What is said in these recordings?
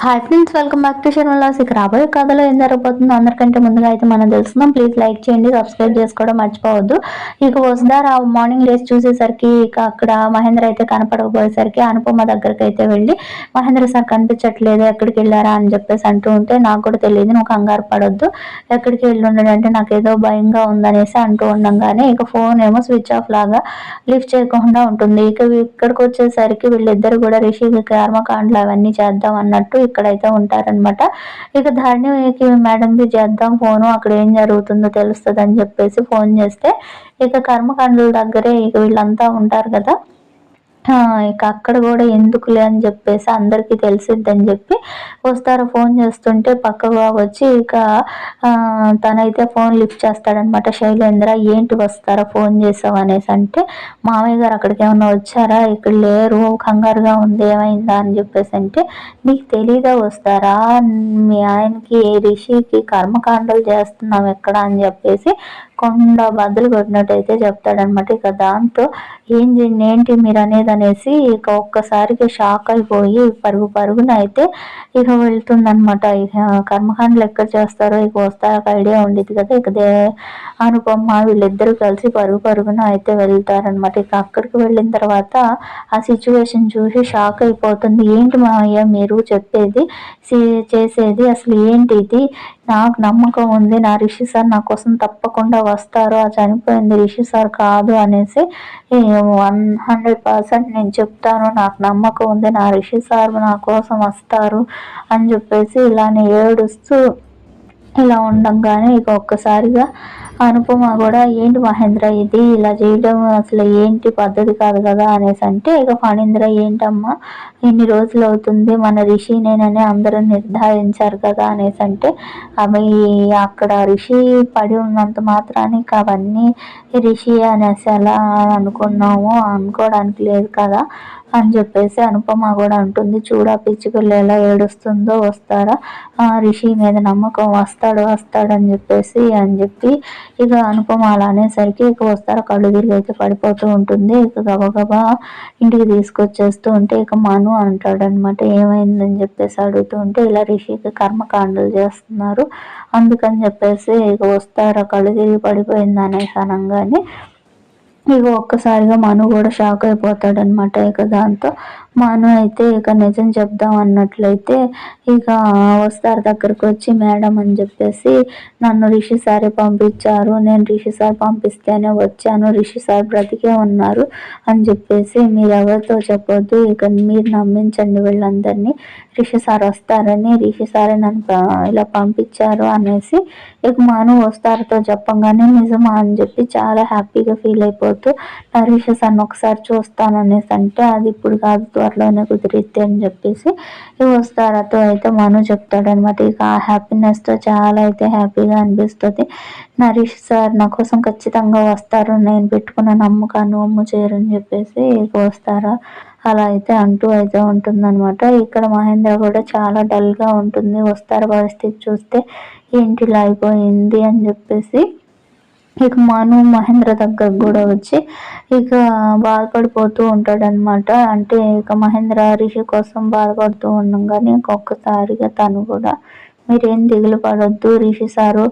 Hi friends welcome back to Sharmala's ఇక రాబోయే కథలో ఏం జరగబోతుందో అందరికంటే ముందుగా అయితే మనం తెలుసుకుందాం. ప్లీజ్ లైక్ చేయండి సబ్స్క్రైబ్ చేసుకోవడం మర్చిపోవద్దు. ఇక వసుధార మార్నింగ్ లేచి చూసేసరికి ఇక అక్కడ మహేంద్ర అయితే కనపడకపోయేసరికి అనుపమ దగ్గరికి అయితే వెళ్ళి మహేంద్ర సార్ కనిపించట్లేదు ఎక్కడికి వెళ్ళారా? అని చెప్పేసి అంటూ ఉంటే నాకు కూడా తెలియదు నువ్వు కంగారు పడొద్దు. ఎక్కడికి వెళ్ళి ఉండడంటే నాకు ఏదో భయంగా ఉందనేసి అంటూ ఉండగానే ఇక ఫోన్ ఏమో స్విచ్ ఆఫ్ లాగా లిఫ్ట్ చేయకుండా ఉంటుంది. ఇక ఇక్కడికి వచ్చేసరికి వీళ్ళిద్దరు కూడా రిషి కర్మకాండలు అవన్నీ చేద్దాం అన్నట్టు ఇక్కడైతే ఉంటారనమాట ఇక ధరణికి మేడంకి చేద్దాం ఫోను అక్కడ ఏం జరుగుతుందో తెలుస్తుంది అని చెప్పేసి ఫోన్ చేస్తే ఇక కర్మకాండల దగ్గరే ఇక వీళ్ళంతా ఉంటారు కదా. ఇక అక్కడ కూడా ఎందుకులే అని చెప్పేసి అందరికీ తెలిసిద్దని చెప్పి వస్తారా ఫోన్ చేస్తుంటే పక్కగా వచ్చి ఇక తనైతే ఫోన్ లిఫ్ట్ చేస్తాడనమాట. శైలేంద్ర ఏంటి వస్తారా ఫోన్ చేసావు అనేసి అంటే మామయ్య గారు అక్కడికి ఏమన్నా వచ్చారా? ఇక్కడ లేరు కంగారుగా ఉంది ఏమైందా అని చెప్పేసి అంటే నీకు తెలియదా వస్తారా? మీ ఆయనకి రిషికి కర్మకాండలు చేస్తున్నాం ఎక్కడ అని చెప్పేసి కొండ బద్దలు కొట్టినట్టయితే చెప్తాడనమాట ఇక దాంతో ఏంటి ఏంటి మీరు అనేది అనేసి ఇక ఒక్కసారికి షాక్ అయిపోయి పరుగు పరుగున అయితే ఇక వెళ్తుందనమాట ఇక కర్మకాండలు ఎక్కడ చేస్తారో ఇక వస్తారో ఐడియా ఉండేది కదా. ఇక దే అనుపమ్మ వీళ్ళిద్దరూ కలిసి పరుగు పరుగున అయితే వెళ్తారనమాట ఇక అక్కడికి వెళ్ళిన తర్వాత ఆ సిచ్యువేషన్ చూసి షాక్ అయిపోతుంది. ఏంటి మావయ్య మీరు చెప్పేది చేసేది అసలు ఏంటి ఇది? నాకు నమ్మకం ఉంది. నా రిషి సార్ నా కోసం తప్పకుండా వస్తారు ఆ చనిపోయింది రిషి సార్ కాదు అనేసి వన్ హండ్రెడ్ పర్సెంట్ నేను చెప్తాను. నాకు నమ్మకం ఉంది. నా రిషి సార్ నా కోసం వస్తారు అని చెప్పేసి ఇలానే ఏడుస్తూ ఇలా ఉండంగానే ఇక ఒక్కసారిగా అనుపమ కూడా ఏంటి మహేంద్ర ఇది ఇలా చేయడం అసలు ఏంటి పద్ధతి కాదు కదా అనేసి అంటే ఇక ఫణీంద్ర ఏంటమ్మా ఇన్ని రోజులు అవుతుంది మన రిషి నేనని అందరూ నిర్ధారించారు కదా అనేసి అంటే అవి అక్కడ రిషి పడి ఉన్నంత మాత్రానికి అవన్నీ రిషి అనేసి ఎలా అనుకున్నాము అనుకోవడానికి లేదు కదా అని చెప్పేసి అనుపమ కూడా అంటుంది. చూడా పిచ్చుకలు ఎలా ఏడుస్తుందో వస్తారా రిషి మీద నమ్మకం వస్తాడు వస్తాడు అని చెప్పేసి అని చెప్పి ఇక అనుపమ అలా అనేసరికి ఇక వస్తారా? కళ్ళు తిరిగి అయితే పడిపోతూ ఉంటుంది. ఇక గబగబా ఇంటికి తీసుకొచ్చేస్తూ ఉంటే ఇక మను అంటాడు అనమాట ఏమైందని చెప్పేసి అడుగుతూ ఉంటే ఇలా రిషికి కర్మకాండలు చేస్తున్నారు. అందుకని చెప్పేసి ఇక వస్తారా? కళ్ళు తిరిగి పడిపోయింది అనేసి అనగానే ఇక ఒక్కసారిగా మను కూడా షాక్ అయిపోతాడనమాట ఇక దాంతో. మాను అయితే ఇక నిజం చెప్దాం అన్నట్లయితే ఇక వస్తారు దగ్గరకు వచ్చి మేడం అని చెప్పేసి నన్ను రిషి సారే పంపించారు. నేను రిషి సార్ పంపిస్తేనే వచ్చాను. రిషి సార్ బ్రతికే ఉన్నారు అని చెప్పేసి మీరు ఎవరితో చెప్పొద్దు. ఇక మీరు నమ్మించండి వీళ్ళందరినీ. రిషి సార్ వస్తారని రిషి సారే నన్ను ఇలా పంపించారు అనేసి ఇక మాను వస్తారుతో చెప్పంగానే నిజమా అని చెప్పి చాలా హ్యాపీగా ఫీల్ అయిపోతూ రిషి సార్ని ఒకసారి చూస్తాను అనేసి అంటే అది ఇప్పుడు కాదు అట్లానే కుదిరిద్ది అని చెప్పేసి ఈ వస్తారతో అయితే మను చెప్తాడనమాట ఇక ఆ హ్యాపీనెస్తో చాలా అయితే హ్యాపీగా అనిపిస్తుంది. నరీష్ సార్ నా కోసం ఖచ్చితంగా వస్తారు. నేను పెట్టుకున్న నమ్మకాన్ని ఒమ్ము చేయరని చెప్పేసి ఇక వస్తారా? అలా అయితే అంటూ అయితే ఉంటుందన్నమాట. ఇక్కడ మహేంద్ర కూడా చాలా డల్గా ఉంటుంది. వస్తారు పరిస్థితి చూస్తే ఏంటి ఇలా అయిపోయింది అని చెప్పేసి ఇక మను మహేంద్ర దగ్గరకు కూడా వచ్చి ఇక బాధపడిపోతూ ఉంటాడనమాట అంటే ఇక మహేంద్ర రిషి కోసం బాధపడుతూ ఉండగానే ఇంకొకసారిగా తను కూడా మీరేం దిగులు పడొద్దు రిషి సారు.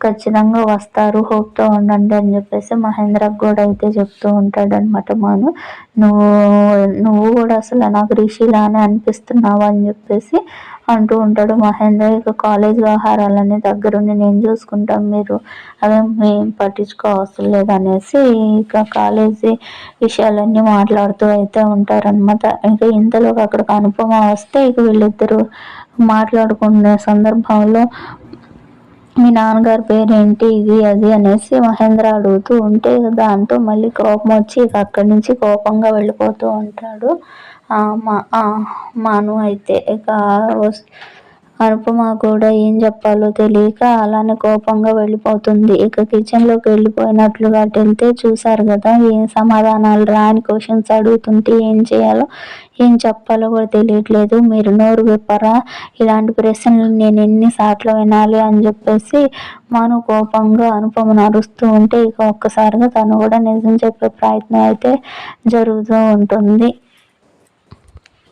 ఖచ్చితంగా వస్తారు హోప్తో ఉండండి అని చెప్పేసి మహేంద్రకు కూడా అయితే చెప్తూ ఉంటాడు అనమాట మాను. నువ్వు నువ్వు కూడా అసలు నాకు రిషిలానే అనిపిస్తున్నావు అని చెప్పేసి అంటూ ఉంటాడు మహేంద్ర. ఇక కాలేజ్ వ్యవహారాలన్నీ దగ్గరుండి నేను చూసుకుంటాం మీరు అదే మేము పట్టించుకోవసరం లేదనేసి ఇక కాలేజీ విషయాలన్నీ మాట్లాడుతూ అయితే ఉంటారనమాట ఇంకా ఇంతలోకి అక్కడికి అనుపమ వస్తే ఇక వీళ్ళిద్దరూ మాట్లాడుకునే సందర్భంలో మీ నాన్నగారి పేరేంటి ఇది అది అనేసి మహేంద్ర అడుగుతూ ఉంటే దాంతో మళ్ళీ కోపం వచ్చి ఇక అక్కడి నుంచి కోపంగా వెళ్ళిపోతూ ఉంటాడు. మా మాను అయితే ఇక అనుపమ కూడా ఏం చెప్పాలో తెలియక అలానే కోపంగా వెళ్ళిపోతుంది. ఇక కిచెన్లోకి వెళ్ళిపోయినట్లుగా అటు వెళ్తే చూసారు కదా ఏం సమాధానాలు రాని క్వశ్చన్స్ అడుగుతుంటే ఏం చేయాలో ఏం చెప్పాలో కూడా తెలియట్లేదు. మీరు నోరు విప్పరా? ఇలాంటి ప్రశ్నలు నేను ఎన్నిసార్లు వినాలి అని చెప్పేసి మను కోపంగా అనుపమను అరుస్తూ ఉంటే ఇక ఒక్కసారిగా తను కూడా నిజం చెప్పే ప్రయత్నం అయితే జరుగుతూ ఉంటుంది.